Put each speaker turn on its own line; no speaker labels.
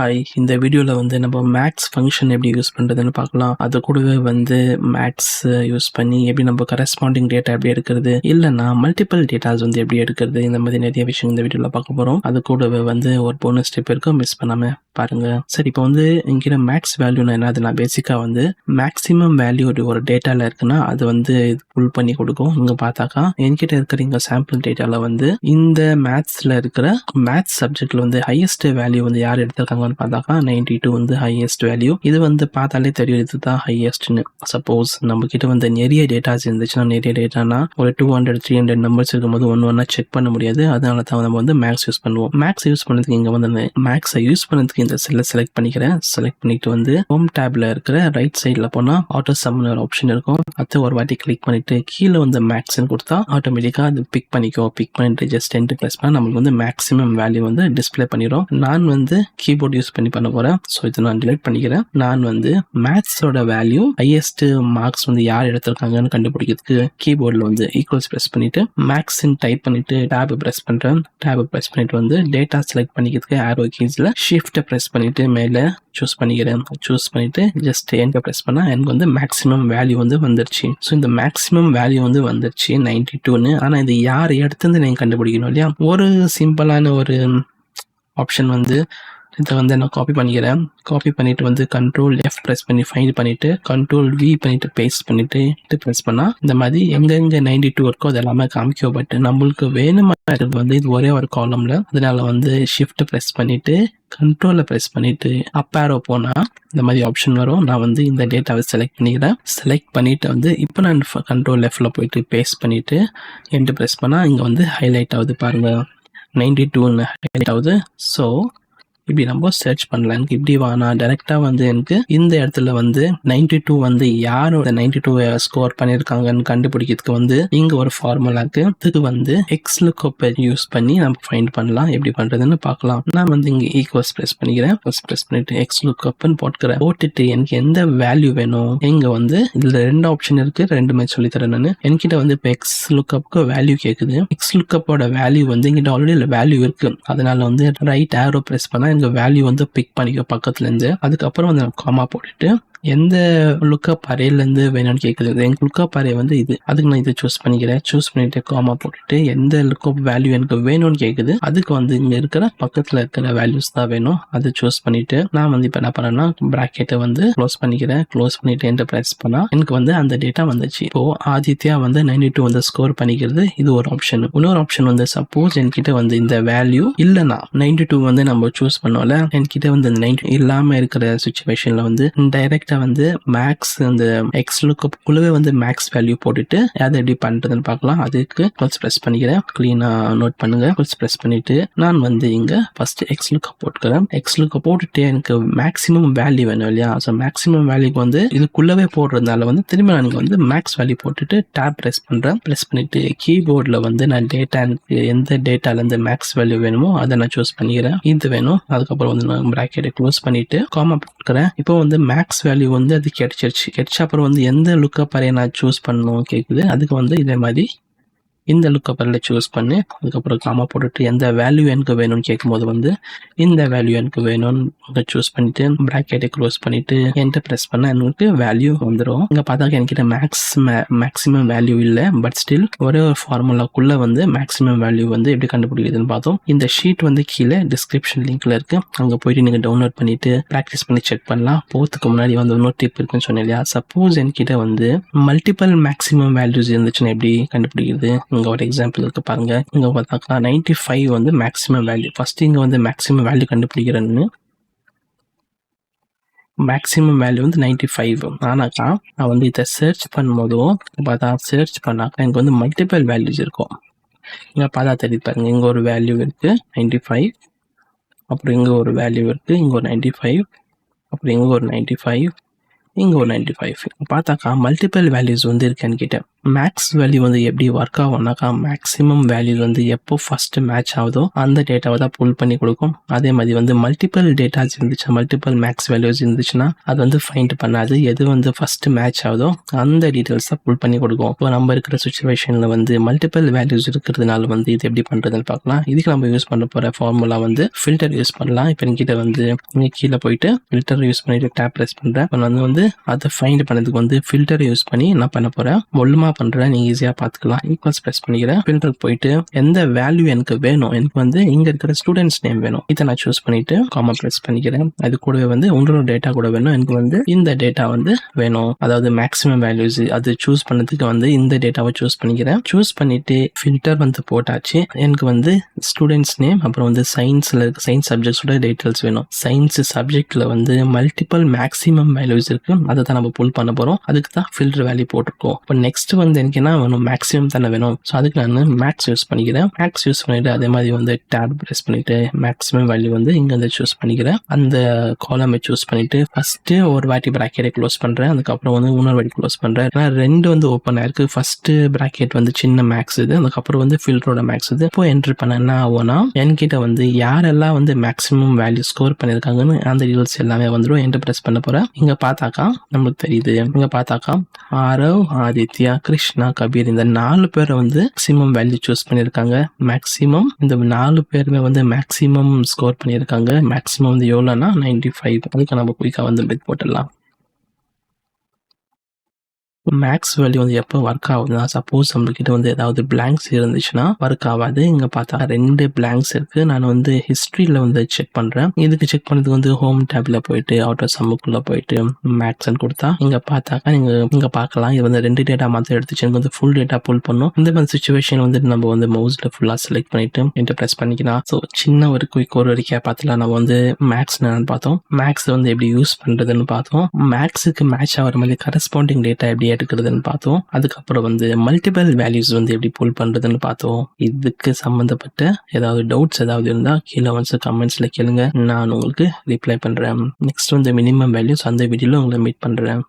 Hi இந்த வீடியோவில் வந்து நம்ம மேக்ஸ் ஃபங்க்ஷன் எப்படி யூஸ் பண்ணுறதுன்னு பார்க்கலாம். அது கூடவே வந்து மேக்ஸ் யூஸ் பண்ணி எப்படி நம்ம கரஸ்பாண்டிங் டேட்டா எப்படி எடுக்கிறது இல்லைன்னா மல்டிபிள் டேட்டாஸ் வந்து எப்படி எடுக்கிறது இந்த மாதிரி நிறைய விஷயம் இந்த வீடியோவில் பார்க்க போகிறோம் அது கூடவே வந்து ஒரு போனஸ் ஸ்டெப் இருக்கும் மிஸ் பண்ணாமல் பாருங்க. சரி இப்போ வந்து இங்கே மேக்ஸ் வேல்யூனா என்னதுன்னா பேசிக்காக வந்து மேக்ஸிமம் வேல்யூ ஒரு டேட்டாவில் இருக்குன்னா அது வந்து ஃபுல் பண்ணி கொடுக்கும். இங்கே பார்த்தாக்கா என்கிட்ட இருக்கிற இங்கே சாம்பிள் டேட்டாவில் வந்து இந்த மேத்ஸில் இருக்கிற மேத்ஸ் சப்ஜெக்டில் வந்து ஹையஸ்ட் வேல்யூ வந்து யார் இருக்கான்னு பார்த்தாக்கா நைன்டி டூ வந்து ஹையஸ்ட் வேல்யூ இது வந்து பார்த்தாலே தெரியும் இதுதான் ஹையஸ்ட்னு சப்போஸ் நம்ம கிட்ட வந்து நிறைய டேட்டாஸ் இருந்துச்சுன்னா நிறைய டேட்டானா ஒரு two hundred three hundred numbers இருக்கும்போது ஒன்று ஒன்றா செக் பண்ண முடியாது. அதனால தான் நம்ம வந்து மேக்ஸ் யூஸ் பண்ணுவோம். மேக்ஸ் யூஸ் பண்ணதுக்கு இங்கே வந்து மேக்ஸை யூஸ் பண்ணதுக்கு இந்த செல்லை செலக்ட் பண்ணிக்கிறேன். செலக்ட் பண்ணிட்டு வந்து ஹோம் டேப்ல இருக்கிற ரைட் சைடில் போனால் ஆட்டோ சம்னு ஒரு ஆப்ஷன் இருக்கும். அது ஒரு வாட்டி கிளிக் பண்ணிட்டு கீழே வந்து மேக்ஸ்ன்னு கொடுத்தா ஆட்டோமேட்டிக்காக அது பிக் பண்ணிக்கோ. பிக் பண்ணிட்டு ஜஸ்ட் டென்ட் ப்ரெஸ் பண்ணால் நம்மளுக்கு வந்து மேக்ஸிமம் வேல்யூ வந்து டிஸ்ப்ளே பண்ணிடும் நான் வந்து கீபோர்ட் யூஸ் பண்ணி பண்ண போகிறேன் ஸோ இதை நான் டிலைட் பண்ணிக்கிறேன். நான் வந்து மேத்ஸோட வேல்யூ ஹையஸ்ட் மார்க்ஸ் வந்து யார் எடுத்திருக்காங்கன்னு கண்டுபிடிக்கிறதுக்கு கீபோர்டில் வந்து ஈக்குவல்ஸ் ப்ரெஸ் பண்ணிட்டு மேக்ஸ்ன்னு டைப் பண்ணிட்டு டேப் ப்ரெஸ் பண்ணுறேன் டேப் ப்ரெஸ் பண்ணிட்டு வந்து டேட்டா செலக்ட் பண்ணிக்கிறதுக்கு ஆரோ கீஸில் ஷிஃப்ட்டை ப்ரெஸ் பண்ணிட்டு மேலே சூஸ் பண்ணிக்கிறேன். சூஸ் பண்ணிட்டு ஜஸ்ட் என்கிட்ட ப்ரெஸ் பண்ணால் எனக்கு வந்து மேக்ஸிமம் வேல்யூ வந்து வந்துருச்சு. ஸோ இந்த மேக்ஸிமம் வேல்யூ வந்து வந்துருச்சு நைன்டி டூன்னு ஆனால் இது யார் எடுத்துருந்து நீங்கள் கண்டுபிடிக்கணும் இல்லையா? ஒரு சிம்பிளான ஒரு ஆப்ஷன் வந்து இதை வந்து நான் காப்பி பண்ணிக்கிறேன். காப்பி பண்ணிட்டு வந்து கண்ட்ரோல் எஃப் ப்ரெஸ் பண்ணி ஃபைண்ட் பண்ணிட்டு கண்ட்ரோல் வி பண்ணிட்டு பேஸ்ட் பண்ணிட்டு ப்ரெஸ் பண்ணால் இந்த மாதிரி எங்கெங்க நைன்டி டூ இருக்கோ அது எல்லாமே காமிக்கும். பட் நம்மளுக்கு இருக்கிறது வந்து இது ஒரே ஒரு காலம்ல அதனால வந்து ஷிஃப்ட் ப்ரெஸ் பண்ணிட்டு கண்ட்ரோலில் ப்ரெஸ் பண்ணிட்டு அப்பாரோ போனால் இந்த மாதிரி ஆப்ஷன் வரும். நான் வந்து இந்த டேட்டாவை செலக்ட் பண்ணிக்கிறேன். செலக்ட் பண்ணிட்டு வந்து இப்போ நான் கண்ட்ரோல் லெஃப்டில் போயிட்டு பேஸ்ட் பண்ணிட்டு என்ட்டு ப்ரெஸ் பண்ணால் இங்கே வந்து ஹைலைட் ஆகுது பாருங்கள் நைன்டி டூன்னு ஹைலைட் ஆகுது. ஸோ இப்படி நம்ம சர்ச் பண்ணலாம் எனக்கு இப்படி வானா டேரெக்டாக வந்து எனக்கு இந்த இடத்துல வந்து நைன்டி டூ வந்து யாரோட நைன்டி டூ ஸ்கோர் பண்ணியிருக்காங்கன்னு கண்டுபிடிக்கிறதுக்கு வந்து இங்கே ஒரு ஃபார்முலாக்கு இதுக்கு வந்து எக்ஸ் லுக்கோப்பை யூஸ் பண்ணி நம்ம ஃபைண்ட் பண்ணலாம். எப்படி பண்ணுறதுன்னு பார்க்கலாம். நான் வந்து இங்கே ஈக்குவல்ஸ் ப்ரெஸ் பண்ணிக்கிறேன். ப்ரெஸ் ப்ரெஸ் பண்ணிட்டு எக்ஸ் லுக்கப்னு போட்டுக்கிறேன் போட்டுட்டு எனக்கு எந்த வேல்யூ வேணும்? இங்கே வந்து இதில் ரெண்டு ஆப்ஷன் இருக்கு. ரெண்டுமே சொல்லித்தரேன் நான். என்கிட்ட வந்து இப்போ எக்ஸ் லுக்கப்புக்கு வேல்யூ கேட்குது எக்ஸ் லுக்கப்போட வேல்யூ வந்து எங்கிட்ட ஆல்ரெடி வேல்யூ இருக்கு. அதனால வந்து ரைட் ஆரோ ப்ரெஸ் பண்ணால் இந்த வேல்யூ வந்து பிக் பண்ணிக்க பக்கத்துலேருந்து அதுக்கப்புறம் வந்து காமா போட்டுட்டு எந்த லுக்கப் அறையிலேருந்து வேணும்னு கேட்குது எங்கள் லுக்கப் அறை வந்து இது. அதுக்கு நான் இதை சூஸ் பண்ணிக்கிறேன். சூஸ் பண்ணிட்டு காமா போட்டுட்டு எந்த லுக்கப் வேல்யூ எனக்கு வேணும்னு கேட்குது அதுக்கு வந்து இங்கே இருக்கிற பக்கத்தில் இருக்கிற வேல்யூஸ் தான் வேணும். அதை சூஸ் பண்ணிட்டு நான் வந்து இப்போ என்ன பண்ணேன்னா ப்ராக்கெட்டை வந்து க்ளோஸ் பண்ணிக்கிறேன். க்ளோஸ் பண்ணிட்டு என்டர் ப்ரெஸ் பண்ணால் எனக்கு வந்து அந்த டேட்டா வந்துச்சு. இப்போ ஆதித்யா வந்து நைன்டி டூ வந்து ஸ்கோர் பண்ணிக்கிறது. இது ஒரு ஆப்ஷன் இன்னொரு ஆப்ஷன் வந்து சப்போஸ் என்கிட்ட வந்து இந்த வேல்யூ இல்லைனா நைன்டி டூ வந்து நம்ம சூஸ் பண்ணோம்ல என்கிட்ட வந்து இந்த நைன்டி இல்லாமல் இருக்கிற சுச்சுவேஷனில் வந்து டைரக்ட் லாஸ்ட்டாக வந்து மேக்ஸ் அந்த எக்ஸ் லுக்குள்ளவே வந்து மேக்ஸ் வேல்யூ போட்டுட்டு அதை எப்படி பண்ணுறதுன்னு பார்க்கலாம். அதுக்கு கொஞ்சம் ப்ரெஸ் பண்ணிக்கிறேன். க்ளீனாக நோட் பண்ணுங்க. கொஞ்சம் ப்ரெஸ் பண்ணிட்டு நான் வந்து இங்கே ஃபர்ஸ்ட் எக்ஸ் லுக்கை போட்டுக்கிறேன். எக்ஸ் லுக்கை போட்டுட்டு எனக்கு மேக்ஸிமம் வேல்யூ வேணும் இல்லையா? ஸோ மேக்ஸிமம் வேல்யூக்கு வந்து இதுக்குள்ளவே போடுறதுனால வந்து திரும்ப நான் வந்து மேக்ஸ் வேல்யூ போட்டுட்டு டேப் ப்ரெஸ் பண்ணுறேன் ப்ரெஸ் பண்ணிட்டு கீபோர்டில் வந்து நான் டேட்டா எனக்கு எந்த டேட்டாலேருந்து மேக்ஸ் வேல்யூ வேணுமோ அதை நான் சூஸ் பண்ணிக்கிறேன். இது வேணும். அதுக்கப்புறம் வந்து நான் ப்ராக்கெட்டை க்ளோஸ் பண்ணிட்டு காமா போட்டுக்கிறேன். இப்போ வந்து மேக்ஸ் வேல்யூ வேல்யூ வந்து அது கிடைச்சிருச்சு கிடைச்ச அப்புறம் வந்து எந்த லுக்கப் அறையை நான் சூஸ் பண்ணணும் கேட்குது அதுக்கு வந்து இதே மாதிரி இந்த லுக்கப்பரில் சூஸ் பண்ணி. அதுக்கப்புறம் காமா போட்டுட்டு எந்த வேல்யூ எனக்கு வேணும்னு கேட்கும்போது வந்து இந்த வேல்யூ எனக்கு வேணும்னு சூஸ் பண்ணிட்டு ப்ராக்கெட்டை க்ளோஸ் பண்ணிட்டு என்கிட்ட ப்ரெஸ் பண்ண எனக்கு வேல்யூ வந்துடும் இங்கே பார்த்தா என்கிட்ட மேக்ஸ் மேக்ஸிமம் வேல்யூ இல்லை. பட் ஸ்டில் ஒரே ஒரு ஃபார்முலாக்குள்ள வந்து மேக்ஸிமம் வேல்யூ வந்து எப்படி கண்டுபிடிக்குதுன்னு பார்த்தோம். இந்த ஷீட் வந்து கீழே டிஸ்கிரிப்ஷன் லிங்க்ல இருக்கு. அங்கே போயிட்டு நீங்கள் டவுன்லோட் பண்ணிட்டு ப்ராக்டிஸ் பண்ணி செக் பண்ணலாம். போகிறதுக்கு முன்னாடி வந்து இன்னொரு டிப் இருக்குன்னு சொன்னேன் இல்லையா? சப்போஸ் என்கிட்ட வந்து மல்டிபிள் மேக்ஸிமம் வேல்யூஸ் இருந்துச்சுன்னா எப்படி கண்டுபிடிக்கிறது? இங்கே ஒரு எக்ஸாம்பிள் இருக்குது பாருங்க. இங்கே பார்த்தாக்கா நைன்டி ஃபைவ் வந்து மேக்ஸிமம் வேல்யூ ஃபர்ஸ்ட் இங்கே வந்து மேக்ஸிமம் வேல்யூ கண்டுபிடிக்கிறேன்னு. மேக்ஸிமம் வேல்யூ வந்து நைன்டி ஃபைவ் ஆனாக்கா நான் வந்து இதை சர்ச் பண்ணும்போதும் பார்த்தா சர்ச் பண்ணாக்கா இங்கே வந்து மல்டிபிள் வேல்யூஸ் இருக்கும். இங்கே பார்த்தா தெரியுது பாருங்க. இங்கே ஒரு வேல்யூ இருக்குது நைன்டி ஃபைவ் அப்புறம் இங்கே ஒரு வேல்யூ இருக்குது இங்கே ஒரு நைன்டி ஃபைவ் அப்புறம் இங்கே ஒரு நைன்டி ஃபைவ் இங்கே ஒரு நைன்டி ஃபைவ் பார்த்தாக்கா மல்டிபிள் வேல்யூஸ் வந்து இருக்கேன்னு கேட்டேன். மேக்ஸ் வேல்யூ வந்து எப்படி ஒர்க் ஆகும்னாக்கா மேக்ஸிமம் வேல்யூ வந்து எப்போ ஃபர்ஸ்ட் மேட்ச் ஆகுதோ அந்த டேட்டாவை தான் புல் பண்ணி கொடுக்கும். அதே மாதிரி வந்து மல்டிபிள் டேட்டாஸ் இருந்துச்சு மல்டிபிள் மேக்ஸ் வேல்யூஸ் இருந்துச்சுன்னா அது வந்து ஃபைண்ட் பண்ணாது. எது வந்து ஃபர்ஸ்ட் மேட்ச் ஆகுதோ அந்த டீட்டெயில்ஸ் தான் புல் பண்ணி கொடுக்கும். இப்போ நம்ம இருக்கிற சுச்சுவேஷனில் வந்து மல்டிபிள் வேல்யூஸ் இருக்கிறதுனால வந்து இது எப்படி பண்ணுறதுன்னு பார்க்கலாம். இதுக்கு நம்ம யூஸ் பண்ண போகிற ஃபார்முலா வந்து ஃபில்டர் யூஸ் பண்ணலாம். இப்போ என்கிட்ட வந்து இங்கே கீழே போயிட்டு ஃபில்டர் யூஸ் பண்ணிட்டு டேப் ப்ரெஸ் பண்ணுறேன் இப்போ நான் வந்து அதை ஃபைண்ட் பண்ணதுக்கு வந்து ஃபில்டர் யூஸ் பண்ணி நான் பண்ண போகிறேன் ஒல்லுமா பண்ணுறேன் நீங்கள் ஈஸியாக பார்த்துக்கலாம் ஈக்குவல்ஸ் e ப்ரெஸ் பண்ணிக்கிறேன். ஃபில்டர் போயிட்டு எந்த வேல்யூ எனக்கு வேணும்? எனக்கு வந்து இங்கே இருக்கிற ஸ்டூடெண்ட்ஸ் நேம் வேணும். இதை நான் சூஸ் பண்ணிட்டு காமா ப்ரெஸ் பண்ணிக்கிறேன். அது கூடவே வந்து உங்களோட டேட்டா கூட வேணும். எனக்கு வந்து இந்த டேட்டா வந்து வேணும். அதாவது மேக்ஸிமம் வேல்யூஸ் அது சூஸ் பண்ணதுக்கு வந்து இந்த டேட்டாவை சூஸ் பண்ணிக்கிறேன். சூஸ் பண்ணிட்டு ஃபில்டர் வந்து போட்டாச்சு. எனக்கு வந்து ஸ்டூடெண்ட்ஸ் நேம் அப்புறம் வந்து சயின்ஸில் இருக்க சயின்ஸ் சப்ஜெக்ட்ஸோட டீட்டெயில்ஸ் வேணும். சயின்ஸ் சப்ஜெக்டில் வந்து மல்டிபிள் மேக்ஸிமம் வேல்யூஸ் இருக்கு. அதை தான் நம்ம புல் பண்ண போகிறோம் அதுக்கு தான் ஃபில்டர் வேல்யூ போட்டிருக்கோம். இப்போ நெக்ஸ்ட் வந்து எனக்கு என்ன வேணும்? மேக்ஸிமம் தானே வேணும். ஸோ அதுக்கு நான் மேக்ஸ் யூஸ் பண்ணிக்கிறேன். மேக்ஸ் யூஸ் பண்ணிட்டு அதே மாதிரி வந்து டேப் ப்ரெஸ் பண்ணிட்டு மேக்ஸிமம் வேல்யூ வந்து இங்கே வந்து சூஸ் பண்ணிக்கிறேன். அந்த காலமை சூஸ் பண்ணிட்டு ஃபர்ஸ்ட்டு ஒரு வாட்டி ப்ராக்கெட்டை க்ளோஸ் பண்ணுறேன் அதுக்கப்புறம் வந்து இன்னொரு வாட்டி க்ளோஸ் பண்ணுறேன் ஏன்னா ரெண்டு வந்து ஓப்பன் ஆயிருக்கு. ஃபர்ஸ்ட்டு ப்ராக்கெட் வந்து சின்ன மேக்ஸ் இது. அதுக்கப்புறம் வந்து ஃபில்டரோட மேக்ஸ் இது. இப்போ என்ட்ரி பண்ண என்ன ஆகும்னா என்கிட்ட வந்து யாரெல்லாம் வந்து மேக்ஸிமம் வேல்யூ ஸ்கோர் பண்ணியிருக்காங்கன்னு அந்த ரீல்ஸ் எல்லாமே வந்துடும் என்ட்ரு ப்ரெஸ் பண்ண போகிறேன் இங்கே பார்த்தாக்கா நம்மளுக்கு தெரியுது. இங்கே பார்த்தாக்கா ஆரவ் ஆதித்யா கிருஷ்ணா கபீர் இந்த நாலு பேரை வந்து மேக்ஸிமம் வேல்யூ சூஸ் பண்ணியிருக்காங்க. மேக்ஸிமம் இந்த நாலு பேருமே வந்து மேக்ஸிமம் ஸ்கோர் பண்ணியிருக்காங்க. மேக்ஸிமம் வந்து எவ்வளோனா நைன்டி ஃபைவ் அதுக்கு நம்ம குயிக்காக வந்து பெட் போட்டுடலாம். மேக்ஸ் வேல்யூ வந்து எப்போ ஒர்க் ஆகுதுன்னா சப்போஸ் நம்மகிட்ட வந்து ஏதாவது பிளாங்க்ஸ் இருந்துச்சுன்னா ஒர்க் ஆகாது. இங்கே பார்த்தா ரெண்டு பிளாங்க்ஸ் இருக்கு. நான் வந்து ஹிஸ்ட்ரியில் வந்து செக் பண்ணுறேன் இதுக்கு செக் பண்ணதுக்கு வந்து ஹோம் டேபில் போயிட்டு ஆஃப் சம்முக்குள்ளே போயிட்டு மேக்ஸ்ன்னு கொடுத்தா இங்கே பார்த்தாக்கா நீங்கள் இங்கே பார்க்கலாம். இது வந்து ரெண்டு டேட்டா மாத்திரம் எடுத்துச்சு. எனக்கு வந்து ஃபுல் டேட்டா புல் பண்ணும் இந்த மாதிரி சுச்சுவேஷன் வந்து நம்ம வந்து மவுஸ்ல ஃபுல்லா செலக்ட் பண்ணிட்டு என்ட்டு ப்ரெஸ் பண்ணிக்கலாம். ஸோ சின்ன ஒரு குயிக் ஒரு வரைக்கும் பார்த்துலாம் நம்ம வந்து மேக்ஸ் என்னன்னு பார்த்தோம். மேக்ஸ் வந்து எப்படி யூஸ் பண்ணுறதுன்னு பார்த்தோம். மேக்ஸுக்கு மேட்ச் ஆகிற மாதிரி கரஸ்பாண்டிங் டேட்டா எப்படி எடுக்கிறதுன்னு பார்த்தோம். அதுக்கப்புறம் வந்து மல்டிபிள் வேல்யூஸ் வந்து எப்படி புல் பண்றதுன்னு பார்த்தோம். இதுக்கு சம்மந்தப்பட்ட ஏதாவது டவுட்ஸ் ஏதாவது இருந்தால் கீழே வந்து கமெண்ட்ஸ்ல கேளுங்க. நான் உங்களுக்கு ரிப்ளை பண்றேன். நெக்ஸ்ட் வந்து மினிமம் வேல்யூஸ் அந்த வீடியோவில் உங்களை மீட் பண்றேன்.